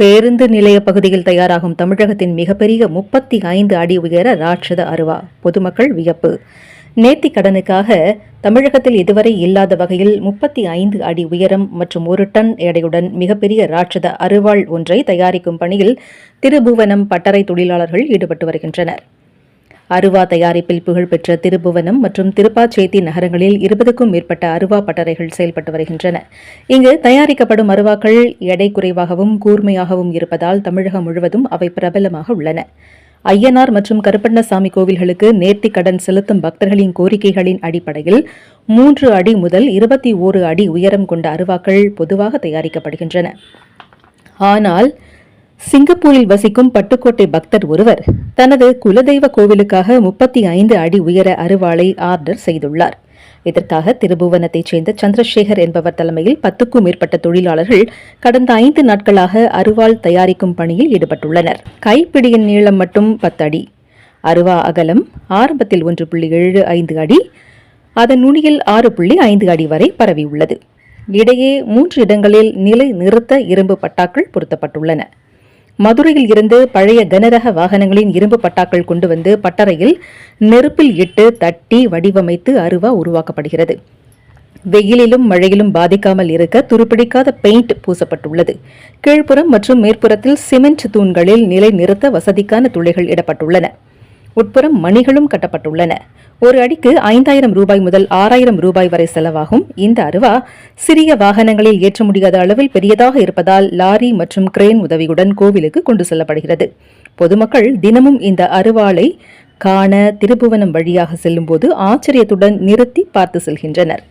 பேருந்து நிலைய பகுதியில் தயாராகும் தமிழகத்தின் மிகப்பெரிய முப்பத்தி ஐந்து அடி உயர ராட்சத அருவா. பொதுமக்கள் வியப்பு. நேர்த்தி கடனுக்காக தமிழகத்தில் இதுவரை இல்லாத வகையில் முப்பத்தி ஐந்து அடி உயரம் மற்றும் ஒரு டன் எடையுடன் மிகப்பெரிய ராட்சத அருவாள் ஒன்றை தயாரிக்கும் பணியில் திருபுவனம் பட்டறை தொழிலாளர்கள் ஈடுபட்டு வருகின்றனர். அருவா தயாரிப்பில் புகழ்பெற்ற திருபுவனம் மற்றும் திருப்பாச்சேத்தி நகரங்களில் இருபதுக்கும் மேற்பட்ட அருவா பட்டறைகள் செயல்பட்டு வருகின்றன. இங்கு தயாரிக்கப்படும் அருவாக்கள் எடை குறைவாகவும் கூர்மையாகவும் இருப்பதால் தமிழகம் முழுவதும் அவை பிரபலமாக உள்ளன. ஐயனார் மற்றும் கருப்பண்ணசாமி கோவில்களுக்கு நேர்த்தி கடன் செலுத்தும் பக்தர்களின் கோரிக்கைகளின் அடிப்படையில் மூன்று அடி முதல் இருபத்தி ஓரு அடி உயரம் கொண்ட அருவாக்கள் பொதுவாக தயாரிக்கப்படுகின்றன. ஆனால் சிங்கப்பூரில் வசிக்கும் பட்டுக்கோட்டை பக்தர் ஒருவர் தனது குலதெய்வ கோவிலுக்காக முப்பத்தி ஐந்து அடி உயர அருவாளை ஆர்டர் செய்துள்ளார். இதற்காக திருபுவனத்தைச் சேர்ந்த சந்திரசேகர் என்பவர் தலைமையில் பத்துக்கும் மேற்பட்ட தொழிலாளர்கள் கடந்த ஐந்து நாட்களாக அருவாள் தயாரிக்கும் பணியில் ஈடுபட்டுள்ளனர். கைப்பிடியின் நீளம் மட்டும் பத்து அடி. அருவா அகலம் ஆரம்பத்தில் ஒன்று புள்ளி ஏழு ஐந்து அடி அதன் நுனியில் ஆறு புள்ளி ஐந்து அடி வரை பரவியுள்ளது. இடையே மூன்று இடங்களில் நிலை நிறுத்த இரும்பு பட்டாக்கள் பொருத்தப்பட்டுள்ளன. மதுரையில் இருந்து பழைய கனரக வாகனங்களின் இரும்பு பட்டாக்கள் கொண்டு வந்து பட்டறையில் நெருப்பில் இட்டு தட்டி வடிவமைத்து அருவா உருவாக்கப்படுகிறது. வெயிலிலும் மழையிலும் பாதிக்காமல் இருக்க துருப்பிடிக்காத பெயிண்ட் பூசப்பட்டுள்ளது. கீழ்ப்புறம் மற்றும் மேற்புறத்தில் சிமெண்ட் தூண்களில் நிலை நிறுத்த வசதிக்கான துளைகள் இடப்பட்டுள்ளன. உட்புறம் மணிகளும் கட்டப்பட்டுள்ளன. ஒரு அடிக்கு ஐந்தாயிரம் ரூபாய் முதல் ஆறாயிரம் ரூபாய் வரை செலவாகும். இந்த அருவா சிறிய வாகனங்களில் ஏற்ற முடியாத அளவில் பெரியதாக இருப்பதால் லாரி மற்றும் கிரேன் உதவியுடன் கோவிலுக்கு கொண்டு செல்லப்படுகிறது. பொதுமக்கள் தினமும் இந்த அருவாளை காண திருபுவனம் வழியாக செல்லும்போது ஆச்சரியத்துடன் நிறுத்தி பார்த்து செல்கின்றனர்.